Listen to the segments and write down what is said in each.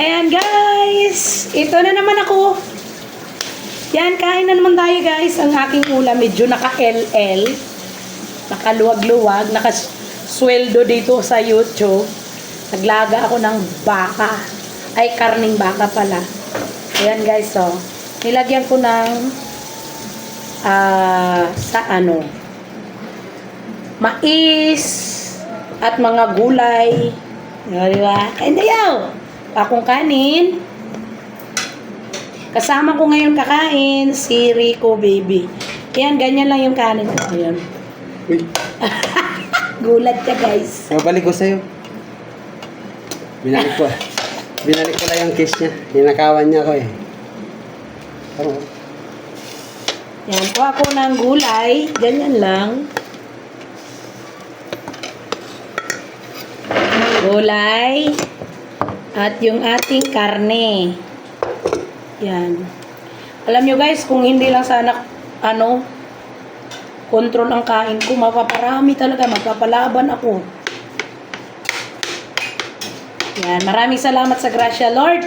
Ayan guys, ito na naman ako. Yan, kain na naman tayo guys. Ang aking ulam medyo naka-LL. Nakaluwag-luwag, nakasweldo dito sa YouTube. Naglaga ako ng baka. Ay, karning baka pala. Ayan guys, so. Nilagyan ko ng ah, sa ano, mais at mga gulay. O, di ba? Kain tayo! Akong kanin. Kasama ko ngayon kakain si Rico Baby. Ayan, ganyan lang yung kanin ko. Ayan. Uy, Gulat ka guys. mabalik ko sa'yo. Binalik ko. Binalik ko lang yung case niya. Ninakawan niya ako eh. Ano? Yan, kuha ko ng gulay. Ganyan lang. Gulay. At yung ating karne. Yan. Alam nyo guys, kung hindi lang sana, ano, control ang kain ko, mapaparami talaga, magpapalaban ako. Yan, maraming salamat sa grasya, Lord.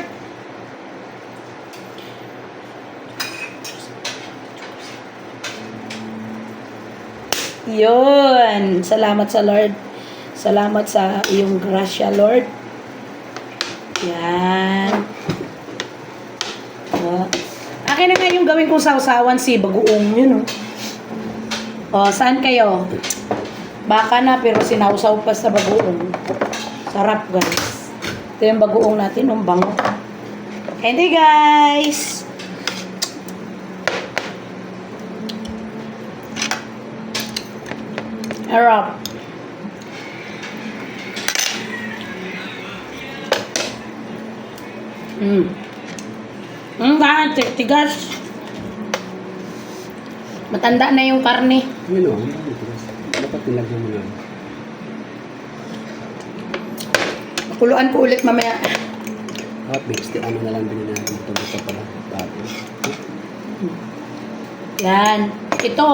Yun. Salamat sa Lord. Salamat sa iyong grasya, Lord. Yan. Oh. Akin na nga yung gawin kong sausawan si bagoong yun, oh. Oh, saan kayo? Baka na, pero sinausaw pa sa bagoong. Sarap, guys. Ito yung bagoong natin, ang bango. Hindi, guys. Arap. Mm. Mm, bakit? Ti- Tigas. Matanda na yung karne. Yun o. Dapat nilagyan mo lang. Kuluan ko ulit mamaya. Dapat mix. Di ano na lang din natin. Ito buto pala. Tapos. Yan. Ito,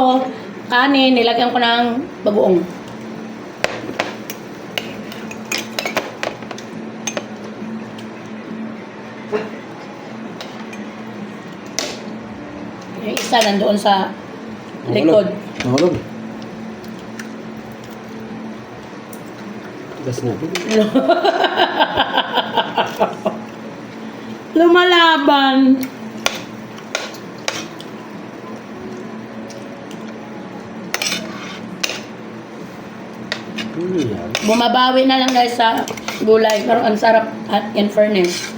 kanin, nilagyan ko ng bagoong. Yung isa nandoon sa likod. Mahulog. Gas na. Lumalaban. Yan. Bumabawi na lang guys sa gulay. Pero ang sarap at in fairness.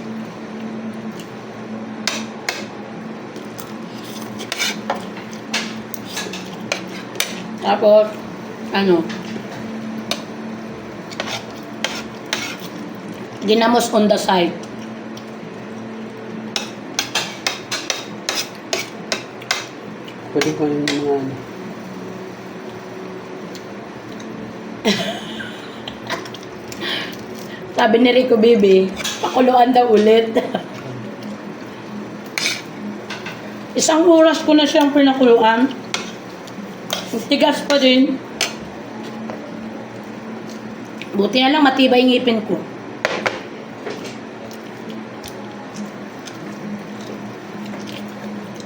Tapos, ano, ginamos on the side. Pwede ko yung mga ano. Sabi ni Rico Bibi, pakuluan daw ulit. Isang oras ko na siyang pinakuluan. Tigas pa din. Buti na lang matibay ngipin ko.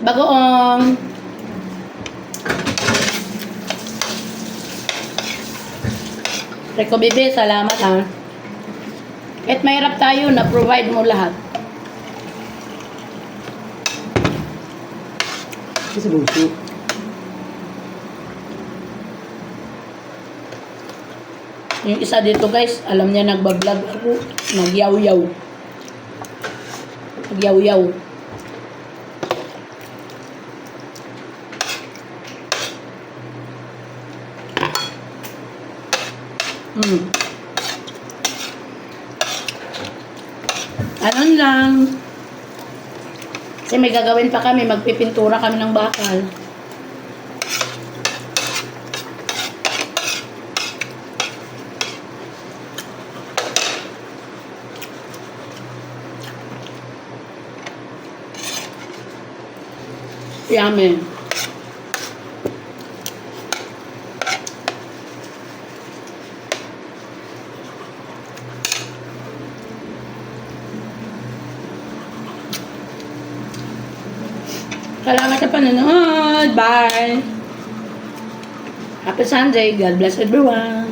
Bagoong. Rico Bibi, salamat ha. Kahit mahirap tayo, na-provide mo lahat. Kasi bunso. Yung isa dito guys, alam niya nagbablog ako. Nagyaw-yaw. Nagyaw-yaw. Mm. Ano lang. Kasi may gagawin pa kami, magpipintura kami ng bakal. Yummy. Salamat sa panonood. Bye. Happy Sunday. God bless everyone.